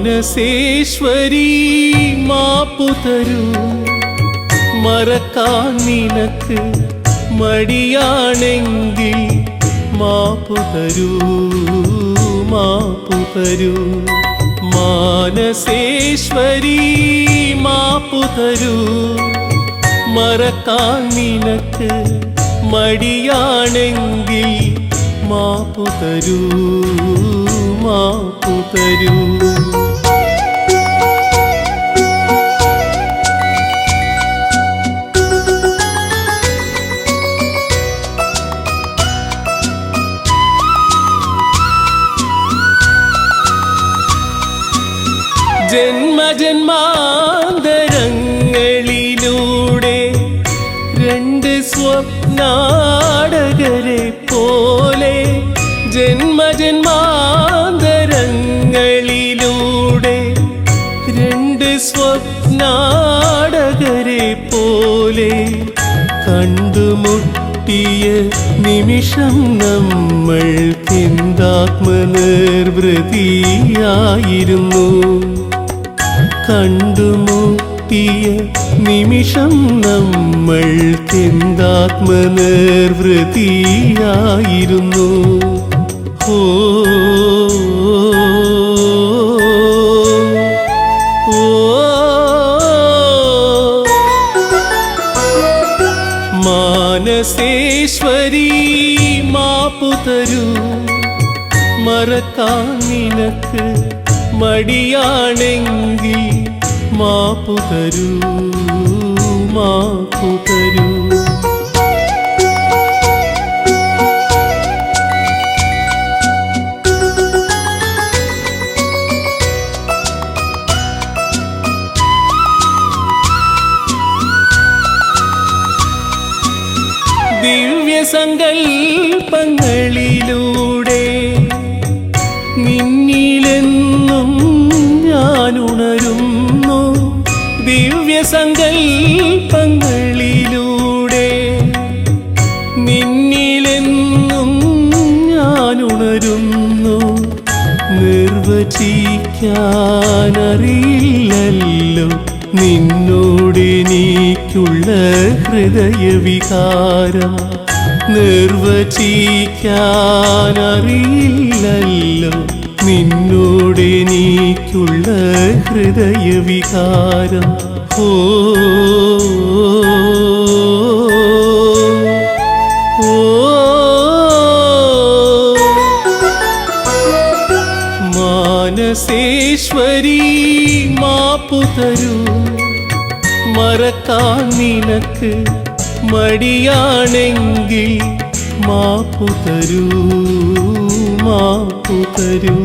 മാനസേശ്വരി മാപ്പുതരൂ മറക്കാൻ നിനക്ക് മടിയാണെങ്കിൽ മാപ്പുതരൂ മാപ്പുതരൂ മാപ്പുതരു മാനസേശ്വരി മാപ്പുതരൂ മറക്കാൻ നിനക്ക് മടിയാണെങ്കിൽ മാപ്പു തരൂ. സ്വപ്നാടകരെ പോലെ കണ്ടുമുട്ടിയ നിമിഷം നമ്മൾക്കെന്താത്മനിർവൃതിയായിരുന്നു കണ്ടുമുട്ടിയ നിമിഷം നമ്മൾക്കെന്താത്മനിർവൃതിയായിരുന്നു ഓ ഓ മാനസേശ്വരി മാപ്പു തരൂ. മറക്കാൻ നിനക്ക് മടിയാണെങ്കിൽ മാപ്പു തരൂ. ദിവ്യസങ്കൽപ്പങ്ങളിലൂടെ നിന്നിലെന്നും ഞാൻ ഉണരുന്നു ദിവ്യസങ്കൽപ്പങ്ങളിലൂടെ നിന്നിലെന്നും ഞാൻ ഉണരുന്നു നിർവചിക്കാനറിയില്ലല്ലോ നിന്നോടെനിക്കുള്ള ഹൃദയവികാരം. നിർവചിക്കാനറിയില്ലല്ലോ. നിന്നോടെനിക്കുള്ള ഹൃദയവികാരം. ഓ മാനസേശ്വരി മാപ്പു തരൂ. മറക്കാൻ നിനക്ക് മടിയാണെങ്കിൽ മാപ്പു തരൂ മാപ്പു തരൂ.